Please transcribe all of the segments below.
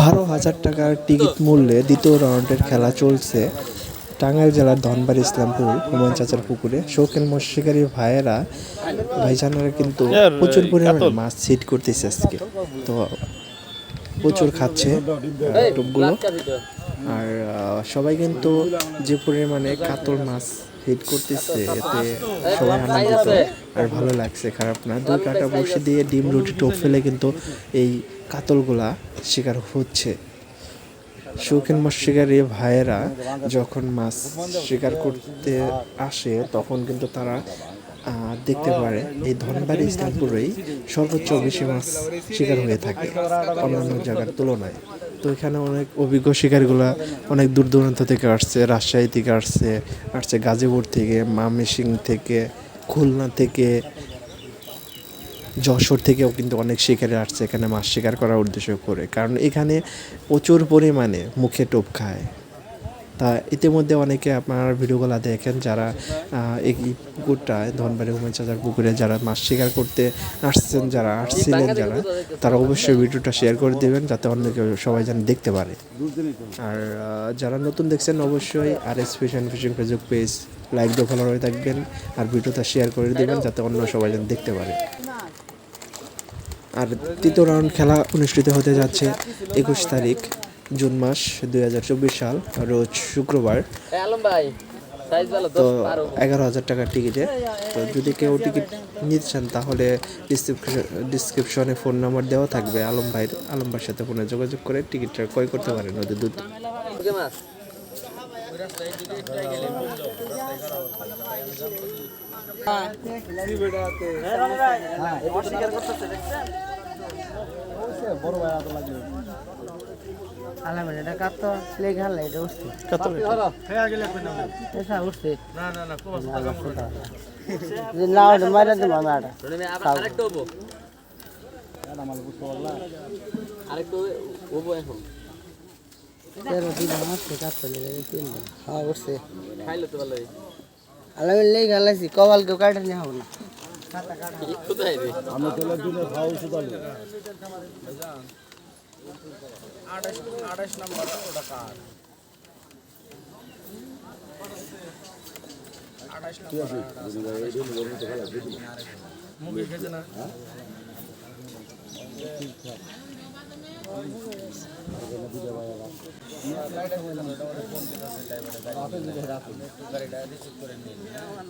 বারো হাজার টাকার টিকিট মূল্যে দ্বিতীয় রাউন্ডের খেলা চলছে টাঙ্গাইল জেলার ধনবাড়ি ইসলামপুর হুমায়ুন চাচার পুকুরে। শৌখিন মৎস্যকারী ভাইয়েরা ভাইজানেরা কিন্তু প্রচুর পরিমাণে মাছ সিট করতেছে আজকে। তো প্রচুর খাচ্ছে টোপগুলো। আর সবাই কিন্তু যে পরিমাণে কাতল মাছ হিট করতেছে, এতে সবাই আনন্দিত আর ভালো লাগছে, খারাপ না। দুই কাটা বসে দিয়ে ডিম রুটি টোপ ফেলে কিন্তু এই কাতলগুলা শিকার হচ্ছে। শৌখিন মাছ শিকারী ভাইয়েরা যখন মাছ শিকার করতে আসে, তখন কিন্তু তারা দেখতে পারে এই ধনবাড়ি ইসলামপুরেই সর্বোচ্চ বেশি মাছ শিকার হয়ে থাকে অন্যান্য জায়গার তুলনায়। তো এখানে অনেক অভিজ্ঞ শিকারগুলো অনেক দূর দূরান্ত থেকে আসছে, রাজশাহী থেকে আসছে আসছে গাজীপুর থেকে মামিসিং থেকে, খুলনা থেকে, যশোর থেকেও কিন্তু অনেক শিকারে আসছে এখানে মাছ শিকার করার উদ্দেশ্য করে। কারণ এখানে প্রচুর পরিমাণে মুখে টোপ খায়। তা ইতিমধ্যে অনেকে আপনার ভিডিওগুলো দেখেন যারা এই পুকুরটায় ধনবাড়ি হুমায়ুন চাচার পুকুরে যারা মাছ শিকার করতে আসছেন যারা আসছিলেন যারা তারা অবশ্যই ভিডিওটা শেয়ার করে দেবেন যাতে অন্য কেউ সবাই যেন দেখতে পারে। আর যারা নতুন দেখছেন অবশ্যই আর এস ফিশন ফিশিং ফেসবুক পেজ লাইক দিয়ে ফলো হয়ে থাকবেন আর ভিডিওটা শেয়ার করে দেবেন যাতে অন্য সবাই যেন দেখতে পারে। আর তৃতীয় রাউন্ড খেলা অনুষ্ঠিত হতে যাচ্ছে একুশ তারিখ। জুন মাস দুই হাজার চব্বিশ সাল রোজ শুক্রবার। এ আলম ভাই সাইজ ভালো তো এগারো হাজার টাকার টিকিটে তো যদি কেউ টিকিট নিতে চান তাহলে ডিসক্রিপশনে ফোন নাম্বার দেওয়া থাকবে। আলম ভাইয়ের আলম ভাইয়ের সাথে ফোনে যোগাযোগ করে টিকিটটা ক্রয় করতে পারেন ওদের দ্রুত ওকে আরেকটা। হব আরেকটা হব এখন। তেরো দিন আসছে কাত লেগে তিন দিন। হ্যাঁ উঠছে। খাইলে তো ভালোই। আলাম লেগে হালাইছি কবাল কেউ কাটে নিয়ে হবে না। কোথায় রে? হুম আসছে তো কাকা ওই যে রসি বানা দিছি হ্যালো এ কাকা ফ্রিজে পাঁচটা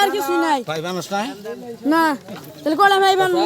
আর কিছু নাই। না তাহলে কলা ভাই বানবো?